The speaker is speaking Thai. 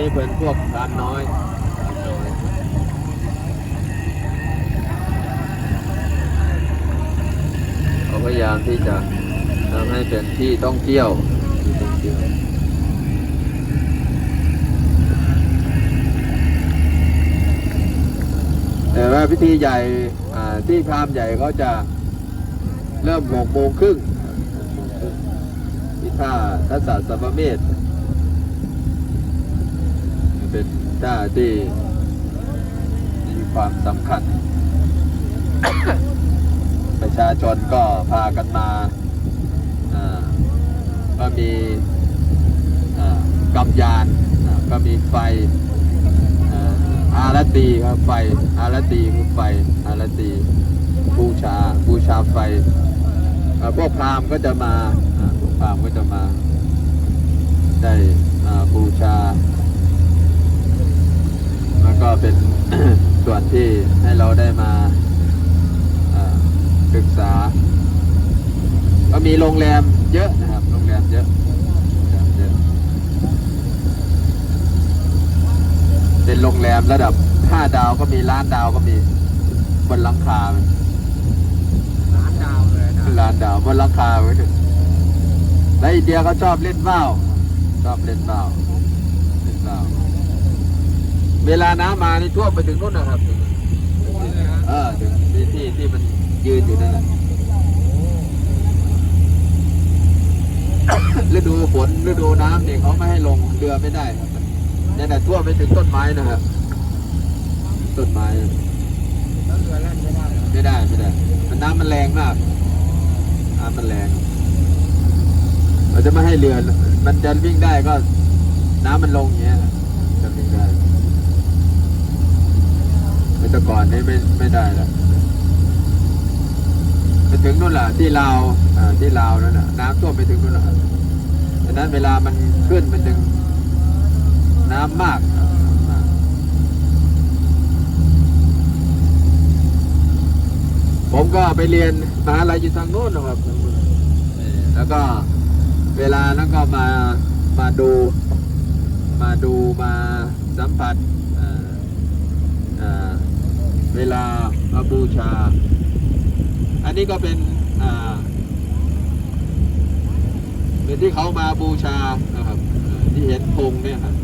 นี้เป็นพวกพรานน้อยพรานน้อยเขาพยายามที่จะทำให้เป็นที่ท่องเที่ยวแต่ว่าพิธีใหญ่ที่พรามใหญ่เขาจะเริ่มหกโมงครึ่งที่ท่าทัศน์สัมมเมธ เป็นท่าที่มีความสำคัญ ประชาชนก็พากันมาก็มีอ่ากำยานก็มีไฟอาอารตีครับไฟอารตีคือไฟอารตีบูชาบูชาไฟพวกพราหมณ์ก็จะมาอ่าพวกพราหมณ์ก็จะมาได้อ่าบูชาแล้วก็ เป็นส่วนที่ให้เราได้มาอ่าศึกษา ก็มีโรงแรมเยอะนะครับ โรงแรมเยอะโรงแรมเยอะเป็นโรงแรมระดับ5ดาวก็มีล้านดาวก็มีบนหลังคามันร้านดาวเลยนะล้านดาวบนหลังคาไว้ด้วยแล้วอินเดียเขาชอบเล่นว่าวชอบเล่นว่าวเล่นว่าว เวลาน้ำมานี่ท่วมไปถึงนู่นนะครับถึงเออถึงที่ที่ที่มันยืนอยู่นั่นแหละฤดูฝนฤดูน้ำเนี่ยเขาไม่ให้ลงเรือไม่ได้ครับนี่ยนะท่วมไปถึงต้นไม้นะครับต้นไม้แล้วเรือแล่นไม่ได้หรอไม่ได้ไม่ได้มันน้ำมันแรงมากน้ำมันแรงเราจะไม่ให้เรือ มันจะวิ่งได้ก็ น้ำมันลงอย่างเงี้ยจะวิ่งได้แต่ก่อนนี้ ไม่ไม่ได้แล้วไปถึงนู่นแหละที่ลาวอ่าที่ลาวนั่นน่ะน้ำท่วมไปถึงนู่นแหละดังนั้นเวลามันขึ้นมันจึงน้ำมากน้ำมากผมก็ไปเรียนมหาลัยอยู่ทางโน้นนะครับ แล้วก็เวลานั้นก็มามาดู มาดูมาสัมผัส เวลามาบูชา อันนี้ก็เป็นอ่าเป็นที่เขามาบูชานะครับที่เห็นธงเนี่ยครับ